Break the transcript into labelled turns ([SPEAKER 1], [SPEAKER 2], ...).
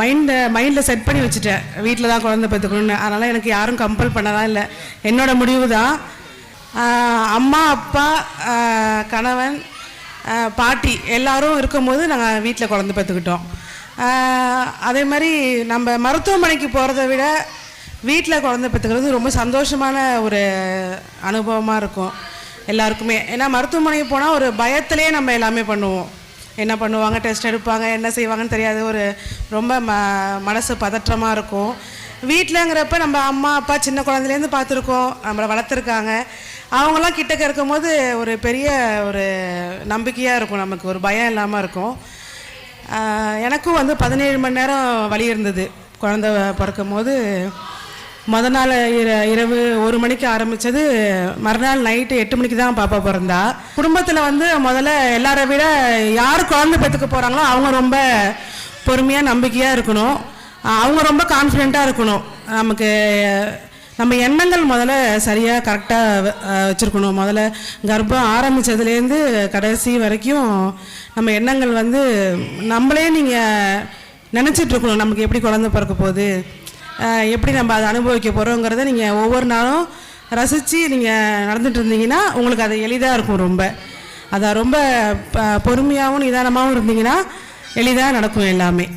[SPEAKER 1] மைண்டை மைண்டில் செட் பண்ணி வச்சுட்டேன். வீட்டில் தான் குழந்தை பார்த்துக்கணும்னு அதனால் எனக்கு யாரும் கம்பல் பண்ணதான் இல்லை. என்னோட முடிவு தான் அம்மா அப்பா கணவன் பாட்டி எல்லாரும் இருக்கும்போது நாங்கள் வீட்டில் குழந்தை பார்த்துக்கிட்டோம் அதே மாதிரி நம்ம மருத்துவமனைக்கு போகிறத விட வீட்டில் குழந்தை பெற்றுக்கிறது ரொம்ப சந்தோஷமான ஒரு அனுபவமாக இருக்கும். எல்லாருக்குமே. ஏன்னா மருத்துவமனைக்கு போனால் ஒரு பயத்திலே நம்ம எல்லாமே பண்ணுவோம். என்ன பண்ணுவாங்க டெஸ்ட் எடுப்பாங்க என்ன செய்வாங்கன்னு தெரியாது. ஒரு ரொம்ப ம மனசு பதற்றமாக இருக்கும். வீட்டிலங்கிறப்ப நம்ம அம்மா அப்பா சின்ன குழந்தைலேருந்து பார்த்துருக்கோம். நம்மளை வளர்த்துருக்காங்க. அவங்களாம் கிட்டக்க இருக்கும்போது ஒரு பெரிய ஒரு நம்பிக்கையாக இருக்கும். நமக்கு ஒரு பயம் இல்லாமல் இருக்கும். எனக்கும் வந்து பதினேழு மணி நேரம் வழி இருந்தது. குழந்த பிறக்கும் போது முத நாள் இர இரவு ஒரு மணிக்கு ஆரம்பித்தது மறுநாள் நைட்டு எட்டு மணிக்கு தான் பாப்பா பிறந்தா. குடும்பத்தில் வந்து முதல்ல எல்லாரை விட யார் குழந்தை பெற்றுக்க போகிறாங்களோ அவங்க ரொம்ப பொறுமையாக நம்பிக்கையாக இருக்கணும். அவங்க ரொம்ப கான்ஃபிடெண்ட்டாக இருக்கணும். நமக்கு நம்ம எண்ணங்கள் முதல்ல சரியாக கரெக்டாக வச்சுருக்கணும். முதல்ல கர்ப்பம் ஆரம்பித்ததுலேருந்து கடைசி வரைக்கும் நம்ம எண்ணங்கள் வந்து நம்மளே நீங்கள் நினச்சிட்டு இருக்கணும். நமக்கு எப்படி குழந்தை பிறக்க போகுது? எப்படி நம்ம அதை அனுபவிக்க போகிறோங்கிறத நீங்கள் ஒவ்வொரு நாளும் ரசித்து நீங்கள் நடந்துட்டு இருந்தீங்கன்னா உங்களுக்கு அது எளிதாக இருக்கும் ரொம்ப. அதை ரொம்ப ப- பொறுமையாகவும் நிதானமாகவும் இருந்தீங்கன்னா எளிதாக நடக்கும் எல்லாமே.